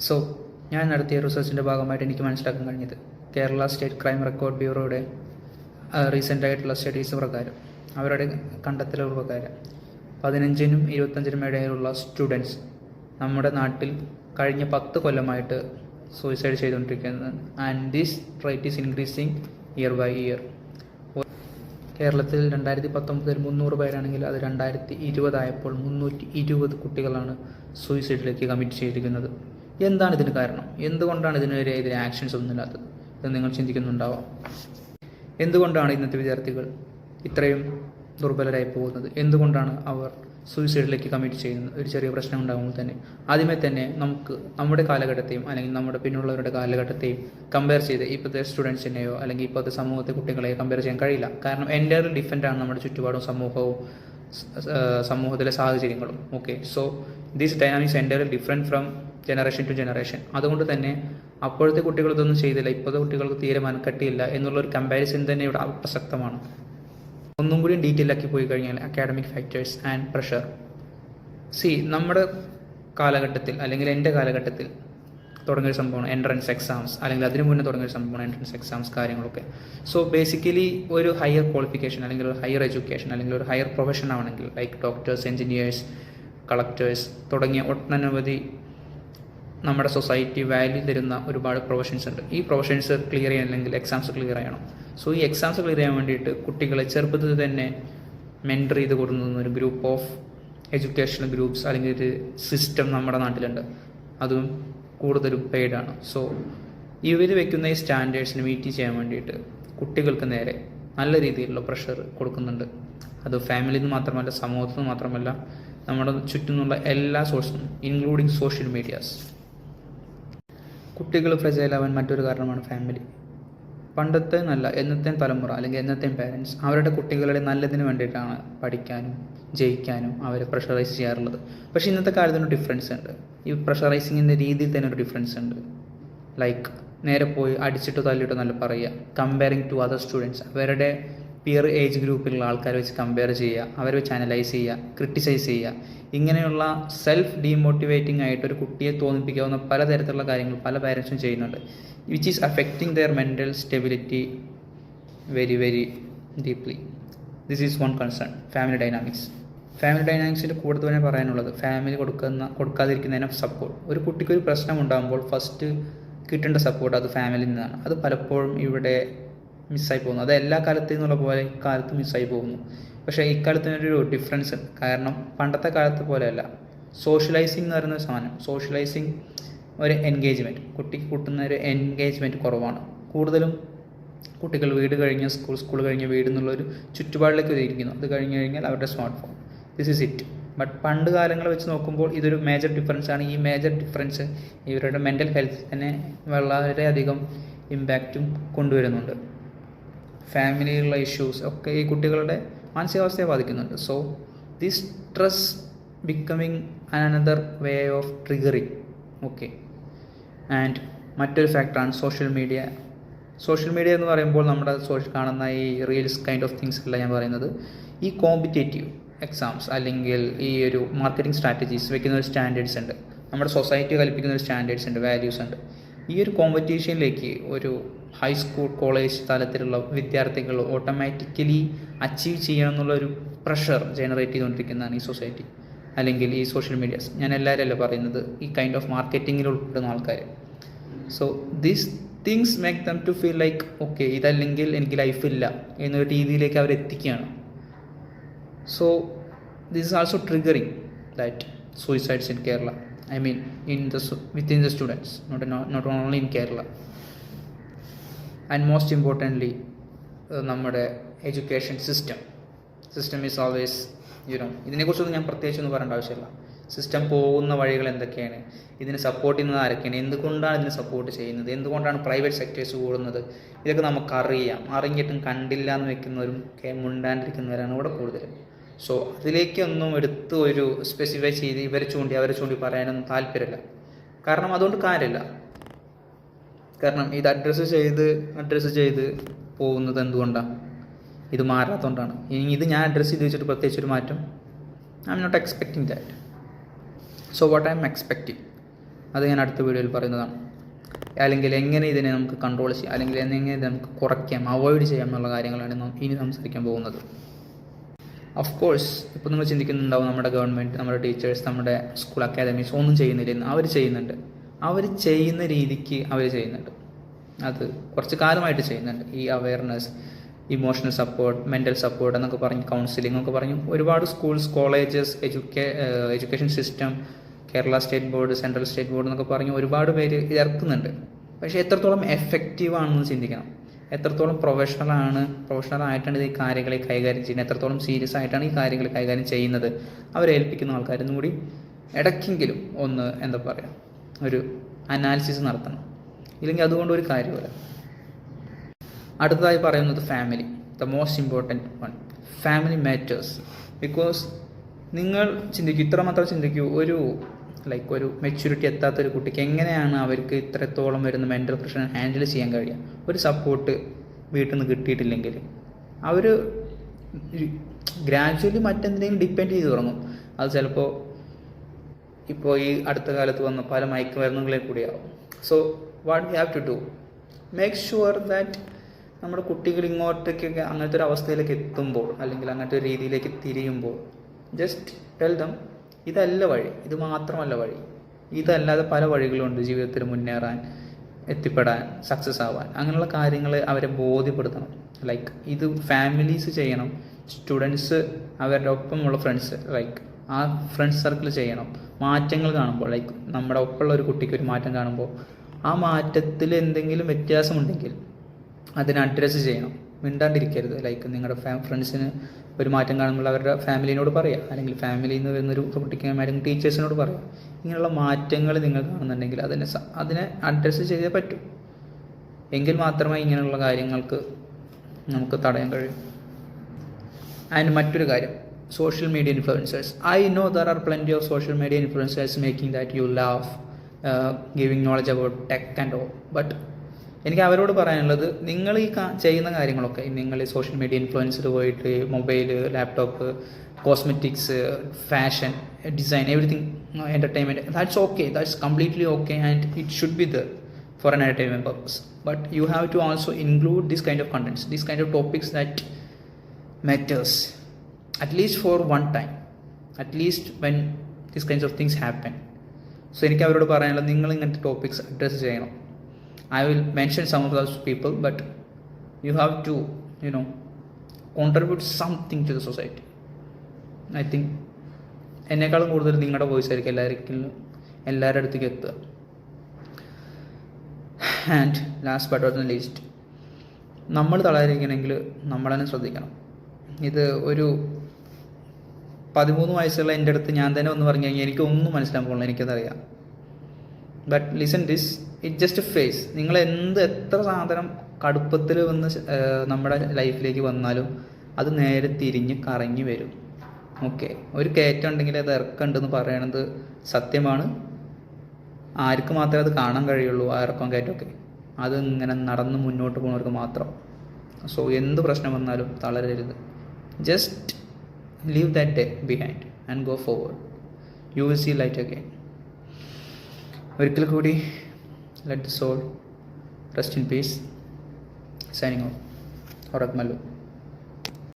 So ഞാൻ നടത്തിയ റിസർച്ചിന്റെ ഭാഗമായിട്ട് എനിക്ക് മനസ്സിലാക്കാൻ കഴിഞ്ഞത് കേരള സ്റ്റേറ്റ് ക്രൈം റെക്കോർഡ് ബ്യൂറോയുടെ റീസെന്റ് ആയിട്ടുള്ള സ്റ്റഡീസ് പ്രകാരം അവരുടെ കണ്ടെത്തലുകൾ പ്രകാരം പതിനഞ്ചിനും ഇരുപത്തഞ്ചിനും ഇടയിലുള്ള സ്റ്റുഡൻസ് നമ്മുടെ നാട്ടിൽ കഴിഞ്ഞ പത്ത് കൊല്ലമായിട്ട് സൂയിസൈഡ് ചെയ്തുകൊണ്ടിരിക്കുന്നത് and this rate is increasing year by year കേരളത്തിൽ രണ്ടായിരത്തി പത്തൊമ്പതിൽ മുന്നൂറ് പേരാണെങ്കിൽ അത് രണ്ടായിരത്തി ഇരുപതായപ്പോൾ മുന്നൂറ്റി ഇരുപത് കുട്ടികളാണ് സൂയിസൈഡിലേക്ക് കമ്മിറ്റ് ചെയ്തിരിക്കുന്നത്. എന്താണ് ഇതിന് കാരണം? എന്തുകൊണ്ടാണ് ഇതിനെതിരെ ഇതിന് ആക്ഷൻസ് ഒന്നുമില്ലാത്തത് എന്ന് നിങ്ങൾ ചിന്തിക്കുന്നുണ്ടാവാം. എന്തുകൊണ്ടാണ് ഇന്നത്തെ വിദ്യാർത്ഥികൾ ഇത്രയും ദുർബലരായി പോകുന്നത്? എന്തുകൊണ്ടാണ് അവർ സൂയിസൈഡിലേക്ക് കമ്മിറ്റ് ചെയ്യുന്നത്? ഒരു ചെറിയ പ്രശ്നം ഉണ്ടാകുമ്പോൾ തന്നെ. ആദ്യമേ തന്നെ നമുക്ക് നമ്മുടെ കാലഘട്ടത്തെയും അല്ലെങ്കിൽ നമ്മുടെ പിന്നുള്ളവരുടെ കാലഘട്ടത്തെയും കമ്പയർ ചെയ്ത് ഇപ്പോഴത്തെ സ്റ്റുഡൻസിനെയോ അല്ലെങ്കിൽ ഇപ്പോഴത്തെ സമൂഹത്തെ കുട്ടികളെയോ കമ്പയർ ചെയ്യാൻ കഴിയില്ല. കാരണം എന്റെ ഡിഫറെന്റ് ആണ് നമ്മുടെ ചുറ്റുപാടും സമൂഹവും സമൂഹത്തിലെ സാഹചര്യങ്ങളും. ഓക്കെ സോ ദീസ് ഡൈനാമിക്സ് എന്റെ different from generation to generation അതുകൊണ്ട് തന്നെ അപ്പോഴത്തെ കുട്ടികൾ ഇതൊന്നും ചെയ്തില്ല. ഇപ്പോഴത്തെ കുട്ടികൾക്ക് തീരെ മനക്കെട്ടിയില്ല എന്നുള്ളൊരു കമ്പാരിസൺ തന്നെ ഇവിടെ പ്രസക്തമാണ് ഒന്നും കൂടി ഡീറ്റെയിൽ ആക്കി പോയി കഴിഞ്ഞാൽ അക്കാഡമിക് ഫാക്ടേഴ്സ് ആൻഡ് പ്രഷർ സി നമ്മുടെ കാലഘട്ടത്തിൽ അല്ലെങ്കിൽ എന്റെ കാലഘട്ടത്തിൽ തുടങ്ങിയ സംഭവമാണ് എൻട്രൻസ് എക്സാംസ് അല്ലെങ്കിൽ അതിന് മുന്നേ തുടങ്ങിയ സംഭവമാണ് എൻട്രൻസ് എക്സാംസ് കാര്യങ്ങളൊക്കെ. സോ ബേസിക്കലി ഒരു ഹയർ ക്വാളിഫിക്കേഷൻ അല്ലെങ്കിൽ ഒരു ഹയർ എഡ്യൂക്കേഷൻ അല്ലെങ്കിൽ ഒരു ഹയർ പ്രൊഫഷൻ ആവണമെങ്കിൽ ലൈക്ക് ഡോക്ടേഴ്സ് എഞ്ചിനീയേഴ്സ് കളക്ടേഴ്സ് തുടങ്ങിയ ഒട്ടനവധി നമ്മുടെ സൊസൈറ്റി വാല്യൂ തരുന്ന ഒരുപാട് പ്രൊഫഷൻസ് ഉണ്ട്. ഈ പ്രൊഫഷൻസ് ക്ലിയർ ചെയ്യണമെങ്കിൽ എക്സാംസ് ക്ലിയർ ചെയ്യണം. സോ ഈ എക്സാംസ് ക്ലിയർ ചെയ്യാൻ വേണ്ടിയിട്ട് കുട്ടികളെ ചെറുപ്പത്തിൽ തന്നെ മെന്റർ ചെയ്ത് കൊടുക്കുന്ന ഒരു ഗ്രൂപ്പ് ഓഫ് എഡ്യൂക്കേഷണൽ ഗ്രൂപ്പ്സ് അല്ലെങ്കിൽ ഒരു സിസ്റ്റം നമ്മുടെ നാട്ടിലുണ്ട്. അതും കൂടുതലും പെയ്ഡാണ് സോ ഇവർ വെക്കുന്ന ഈ സ്റ്റാൻഡേർഡ്സിന് മീറ്റ് ചെയ്യാൻ വേണ്ടിയിട്ട് കുട്ടികൾക്ക് നേരെ നല്ല രീതിയിലുള്ള പ്രഷർ കൊടുക്കുന്നുണ്ട്. അത് ഫാമിലിയിൽ നിന്ന് മാത്രമല്ല സമൂഹത്തിൽ നിന്ന് മാത്രമല്ല നമ്മുടെ ചുറ്റുമുള്ള എല്ലാ സോഴ്സും ഇൻക്ലൂഡിങ് സോഷ്യൽ മീഡിയാസ് കുട്ടികൾ ഫ്രജൈലാവാൻ മറ്റൊരു കാരണമാണ് ഫാമിലി പണ്ടത്തെ നല്ല എന്നത്തെ തലമുറ അല്ലെങ്കിൽ എന്നത്തെ പാരൻസ് അവരുടെ കുട്ടികളുടെ നല്ലതിന് വേണ്ടിയിട്ടാണ് പഠിക്കാനും ജയിക്കാനും അവരെ പ്രഷറൈസ് ചെയ്യാറുള്ളത്. പക്ഷേ ഇന്നത്തെ കാലത്തിന് ഡിഫറൻസ് ഉണ്ട്. ഈ പ്രഷറൈസിങ്ങിന്റെ രീതിയിൽ തന്നെ ഒരു ഡിഫറൻസ് ഉണ്ട്. ലൈക്ക് നേരെ പോയി അടിച്ചിട്ടോ തല്ലിട്ടോ നല്ല പറയുക. കമ്പയറിങ് ടു അതർ സ്റ്റുഡൻസ് അവരുടെ പിയർ ഏജ് ഗ്രൂപ്പിലുള്ള ആൾക്കാരെ വെച്ച് കമ്പയർ ചെയ്യുക അവരെ വെച്ച് അനലൈസ് ചെയ്യുക ക്രിട്ടിസൈസ് ചെയ്യുക. ഇങ്ങനെയുള്ള സെൽഫ് ഡീമോട്ടിവേറ്റിംഗ് ആയിട്ട് ഒരു കുട്ടിയെ തോന്നിപ്പിക്കാവുന്ന പലതരത്തിലുള്ള കാര്യങ്ങൾ പല പാരൻസും ചെയ്യുന്നുണ്ട്. Which is affecting their mental stability very very deeply this is one concern family dynamics family ഡൈനാമിക്സിന്റെ കൂടെ തന്നെ പറയാനുള്ളത് ഫാമിലി കൊടുക്കുന്ന കൊടുക്കാതിരിക്കുന്നതിന് സപ്പോർട്ട് ഒരു കുട്ടിക്കൊരു പ്രശ്നം ഉണ്ടാകുമ്പോൾ ഫസ്റ്റ് കിട്ടേണ്ട സപ്പോർട്ട് അത് ഫാമിലിയിൽ നിന്നാണ്. അത് പലപ്പോഴും ഇവിടെ മിസ്സായി പോകുന്നു. അത് എല്ലാ കാലത്തു നിന്നുള്ള പോലെ കാലത്ത് മിസ്സായി പോകുന്നു. പക്ഷേ ഇക്കാലത്തിനൊരു ഡിഫറൻസ് ഉണ്ട്. കാരണം പണ്ടത്തെ കാലത്തെ പോലെയല്ല. സോഷ്യലൈസിങ് എന്ന് പറയുന്ന സാധനം സോഷ്യലൈസിങ് ഒരു എൻഗേജ്മെന്റ് കുട്ടിക്ക് കൂട്ടുന്ന ഒരു എൻഗേജ്മെന്റ് കുറവാണ്. കൂടുതലും കുട്ടികൾ വീട് കഴിഞ്ഞ് സ്കൂൾ സ്കൂൾ കഴിഞ്ഞ് വീട് എന്നുള്ളൊരു ചുറ്റുപാടിലേക്ക് ഒതുങ്ങിയിരിക്കുന്നു അത് കഴിഞ്ഞ് കഴിഞ്ഞാൽ അവരുടെ smart phone this is it but പണ്ട് കാലങ്ങൾ വെച്ച് നോക്കുമ്പോൾ ഇതൊരു മേജർ ഡിഫറൻസ് ആണ്. ഈ മേജർ ഡിഫറൻസ് ഇവരുടെ മെന്റൽ ഹെൽത്ത് തന്നെ വളരെയധികം ഇമ്പാക്റ്റും കൊണ്ടുവരുന്നുണ്ട്. ഫാമിലിയിലുള്ള ഇഷ്യൂസ് ഒക്കെ ഈ കുട്ടികളുടെ മാനസികാവസ്ഥയെ ബാധിക്കുന്നുണ്ട്. So this stress becoming another way of triggering okay and മറ്റൊരു ഫാക്ടറാണ് സോഷ്യൽ മീഡിയ സോഷ്യൽ മീഡിയ എന്ന് പറയുമ്പോൾ നമ്മുടെ സോഷ്യൽ കാണുന്ന ഈ റീൽസ് കൈൻഡ് ഓഫ് തിങ്സ് അല്ല ഞാൻ പറയുന്നത്. ഈ കോമ്പറ്റേറ്റീവ് എക്സാംസ് അല്ലെങ്കിൽ ഈ ഒരു മാർക്കറ്റിംഗ് സ്ട്രാറ്റജീസ് വെക്കുന്ന ഒരു സ്റ്റാൻഡേർഡ്സ് ഉണ്ട്. നമ്മുടെ സൊസൈറ്റി കൽപ്പിക്കുന്ന ഒരു സ്റ്റാൻഡേർഡ്സ് ഉണ്ട് വാല്യൂസ് ഉണ്ട്. ഈ ഒരു കോമ്പറ്റീഷനിലേക്ക് ഒരു ഹൈസ്കൂൾ കോളേജ് തലത്തിലുള്ള വിദ്യാർത്ഥികൾ ഓട്ടോമാറ്റിക്കലി അച്ചീവ് ചെയ്യണം എന്നുള്ളൊരു പ്രഷർ ജനറേറ്റ് ചെയ്തുകൊണ്ടിരിക്കുന്നതാണ് ഈ സൊസൈറ്റി അല്ലെങ്കിൽ ഈ സോഷ്യൽ മീഡിയാസ് ഞാൻ എല്ലാവരും അല്ല പറയുന്നത്? ഈ കൈൻഡ് ഓഫ് മാർക്കറ്റിങ്ങിൽ ഉൾപ്പെടുന്ന ആൾക്കാർ so these things make them to feel like okay ഇതല്ലെങ്കിൽ എനിക്ക് ലൈഫില്ല എന്നൊരു രീതിയിലേക്ക് അവർ എത്തിക്കുകയാണ്. So this also triggering that suicides in Kerala I mean in the within the students not not only in Kerala and most importantly നമ്മുടെ education system system is always you know ഇതിനെക്കുറിച്ചൊന്നും ഞാൻ പ്രത്യേകിച്ചൊന്നും പറയേണ്ട ആവശ്യമില്ല. സിസ്റ്റം പോകുന്ന വഴികൾ എന്തൊക്കെയാണ്? ഇതിനെ support ചെയ്യുന്നത് ആരൊക്കെയാണ്? എന്തുകൊണ്ടാണ് ഇതിനെ സപ്പോർട്ട് ചെയ്യുന്നത്? എന്തുകൊണ്ടാണ് പ്രൈവറ്റ് സെക്ടേഴ്സ് കൂടുന്നത്? ഇതൊക്കെ നമുക്കറിയാം. അറിഞ്ഞിട്ടും കണ്ടില്ല എന്ന് വെക്കുന്നവരും മുണ്ടാണ്ടിരിക്കുന്നവരാണ് ഇവിടെ കൂടുതൽ സോ അതിലേക്കൊന്നും എടുത്ത് ഒരു സ്പെസിഫൈ ചെയ്ത് ഇവരെ ചൂണ്ടി അവരെ ചൂണ്ടി പറയാനൊന്നും താല്പര്യമില്ല. കാരണം അതുകൊണ്ട് കാര്യമില്ല. കാരണം ഇത് അഡ്രസ്സ് ചെയ്ത് അഡ്രസ്സ് ചെയ്ത് പോകുന്നത് എന്തുകൊണ്ടാണ് ഇത് മാറാത്തതുകൊണ്ടാണ് ഇനി ഇത് ഞാൻ അഡ്രസ്സ് ചെയ്ത് വെച്ചിട്ട് പ്രത്യേകിച്ച് ഒരു മാറ്റം I'm not expecting that so what I'm expecting അത് ഞാൻ അടുത്ത വീഡിയോയിൽ പറയുന്നതാണ്. അല്ലെങ്കിൽ എങ്ങനെ ഇതിനെ നമുക്ക് കൺട്രോൾ ചെയ്യാം? അല്ലെങ്കിൽ എങ്ങനെ നമുക്ക് കുറയ്ക്കാം? അവോയ്ഡ് ചെയ്യാം എന്നുള്ള കാര്യങ്ങളാണ് ഇനി സംസാരിക്കാൻ പോകുന്നത്. ഓഫ് കോഴ്സ് ഇപ്പോൾ നമ്മൾ ചിന്തിക്കുന്നുണ്ടാവും നമ്മുടെ ഗവൺമെന്റ് നമ്മുടെ ടീച്ചേഴ്സ് നമ്മുടെ സ്കൂൾ അക്കാദമീസ് ഒന്നും ചെയ്യുന്നില്ലെന്ന്. അവർ ചെയ്യുന്നുണ്ട്. അവർ ചെയ്യുന്ന രീതിക്ക് അവർ ചെയ്യുന്നുണ്ട്. അത് കുറച്ച് കാലമായിട്ട് ചെയ്യുന്നുണ്ട്. ഈ awareness emotional support mental support എന്നൊക്കെ പറഞ്ഞ് കൗൺസിലിംഗ് ഒക്കെ പറഞ്ഞു ഒരുപാട് schools colleges education system Kerala state board central state board എന്നൊക്കെ പറഞ്ഞ് ഒരുപാട് പേര് ഇറക്കുന്നുണ്ട് പക്ഷേ എത്രത്തോളം എഫക്റ്റീവ് ആണെന്ന് ചിന്തിക്കണം. എത്രത്തോളം പ്രൊഫഷണൽ ആണ് പ്രൊഫഷണൽ ആയിട്ടാണ് ഈ കാര്യങ്ങളെ കൈകാര്യം ചെയ്യുന്നത്. എത്രത്തോളം സീരിയസ് ആയിട്ടാണ് ഈ കാര്യങ്ങൾ കൈകാര്യം ചെയ്യുന്നത്. അവരെ ഏൽപ്പിക്കുന്ന ആൾക്കാരെന്നും കൂടി ഇടയ്ക്കെങ്കിലും ഒന്ന് എന്താ പറയുക ഒരു അനാലിസിസ് നടത്തണം. ഇല്ലെങ്കിൽ അതുകൊണ്ട് ഒരു കാര്യമില്ല അടുത്തതായി പറയുന്നത് family the most important one family matters because നിങ്ങൾ ചിന്തിക്കൂ ഇത്രമാത്രം ചിന്തിക്കൂ ഒരു ലൈക്ക് ഒരു മെച്യൂരിറ്റി എത്താത്ത ഒരു കുട്ടിക്ക് എങ്ങനെയാണ് അവർക്ക് ഇത്രത്തോളം വരുന്ന മെന്റൽ പ്രഷർ ഹാൻഡിൽ ചെയ്യാൻ കഴിയുക? ഒരു സപ്പോർട്ട് വീട്ടിൽ നിന്ന് കിട്ടിയിട്ടില്ലെങ്കിൽ. അവർ ഗ്രാജുവലി മറ്റെന്തെങ്കിലും ഡിപ്പെൻഡ് ചെയ്ത് തുടങ്ങും. അത് ചിലപ്പോൾ ഇപ്പോൾ ഈ അടുത്ത കാലത്ത് വന്ന പല മയക്കുമരുന്നുകളെ കൂടിയാവും. So what have to do make sure that നമ്മുടെ കുട്ടികൾ ഇങ്ങോട്ടേക്കൊക്കെ അങ്ങനത്തെ ഒരു അവസ്ഥയിലേക്ക് എത്തുമ്പോൾ അല്ലെങ്കിൽ അങ്ങനത്തെ ഒരു രീതിയിലേക്ക് തിരിയുമ്പോൾ ജസ്റ്റ് ടെൽ ദം ഇതല്ല വഴി. ഇത് മാത്രമല്ല വഴി. ഇതല്ലാതെ പല വഴികളുണ്ട് ജീവിതത്തിൽ മുന്നേറാൻ എത്തിപ്പെടാൻ സക്സസ് ആവാൻ. അങ്ങനെയുള്ള കാര്യങ്ങൾ അവരെ ബോധ്യപ്പെടുത്തണം. ലൈക്ക് ഇത് ഫാമിലീസ് ചെയ്യണം. സ്റ്റുഡൻസ് അവരുടെ ഒപ്പമുള്ള ഫ്രണ്ട്സ് ലൈക്ക് ആ ഫ്രണ്ട്സ് സർക്കിൾ ചെയ്യണം. മാറ്റങ്ങൾ കാണുമ്പോൾ ലൈക്ക് നമ്മുടെ ഒപ്പമുള്ള ഒരു കുട്ടിക്ക് ഒരു മാറ്റം കാണുമ്പോൾ ആ മാറ്റത്തിൽ എന്തെങ്കിലും വ്യത്യാസമുണ്ടെങ്കിൽ അതിനെ അഡ്രസ്സ് ചെയ്യണം. മിണ്ടാണ്ടിരിക്കരുത്. ലൈക്ക് നിങ്ങളുടെ ഫാ ഫ്രണ്ട്സിന് ഒരു മാറ്റം കാണുമ്പോൾ അവരുടെ ഫാമിലിനോട് പറയുക അല്ലെങ്കിൽ ഫാമിലിയിൽ നിന്ന് വരുന്നൊരു കുട്ടിക്ക് അല്ലെങ്കിൽ ടീച്ചേഴ്സിനോട് പറയുക ഇങ്ങനെയുള്ള മാറ്റങ്ങൾ നിങ്ങൾ കാണുന്നുണ്ടെങ്കിൽ അതിനെ അതിനെ അഡ്രസ്സ് ചെയ്തേ പറ്റൂ. എങ്കിൽ മാത്രമേ ഇങ്ങനെയുള്ള കാര്യങ്ങൾക്ക് നമുക്ക് തടയാൻ കഴിയൂ. അതിന് മറ്റൊരു കാര്യം. Social media influencers I know there are plenty of social media influencers making that you love giving knowledge about tech and oh but എനിക്ക് അവരോട് പറയാനുള്ളത് നിങ്ങൾ ഈ ചെയ്യുന്ന കാര്യങ്ങളൊക്കെ നിങ്ങൾ സോഷ്യൽ മീഡിയ ഇൻഫ്ലുവൻസർ പോയിട്ട് mobile laptop cosmetics fashion design everything entertainment that's okay that's completely okay and it should be there for an entertainment purpose but you have to also include this kind of contents this kind of topics that matters. At least for one time. At least when these kinds of things happen. So എനിക്ക് അവരോട് പറയാനുള്ളത് നിങ്ങൾ ഇങ്ങനത്തെ topics address ചെയ്യണം. I will mention some of those people but you have to you know contribute something to the society I think എന്നെക്കാളും കൂടുതൽ നിങ്ങളുടെ voice ആയിരിക്കും എല്ലാവർക്കും എല്ലാവരുടെ അടുത്തേക്ക് എത്തുക. And last but of the least നമ്മൾ തളരാതിരിക്കണമെങ്കിൽ നമ്മൾ തന്നെ ശ്രദ്ധിക്കണം. ഇത് ഒരു പതിമൂന്ന് വയസ്സുള്ള എന്റെ അടുത്ത് ഞാൻ തന്നെ ഒന്ന് പറഞ്ഞു കഴിഞ്ഞാൽ എനിക്കൊന്നും മനസ്സിലാക്കാൻ പോകുന്നില്ല എനിക്കതറിയാം. But listen this it just face നിങ്ങൾ എന്ത് എത്ര സാധനം കടുപ്പത്തിൽ വന്ന് നമ്മുടെ ലൈഫിലേക്ക് വന്നാലും അത് നേരെ തിരിഞ്ഞ് കറങ്ങി വരും. ഓക്കെ ഒരു കയറ്റം ഉണ്ടെങ്കിൽ അത് ഇറക്കുണ്ടെന്ന് പറയണത് സത്യമാണ്. ആർക്ക് മാത്രമേ അത് കാണാൻ കഴിയുള്ളൂ ആ ഇറക്കം കയറ്റമൊക്കെ. അത് ഇങ്ങനെ നടന്ന് മുന്നോട്ട് പോകുന്നവർക്ക് മാത്രം. സോ എന്ത് പ്രശ്നം വന്നാലും തളരരുത്. Just leave that day behind and go forward you will see light again ഒരിക്കൽ കൂടി let the soul rest in peace signing off ഹൊറക് Mallu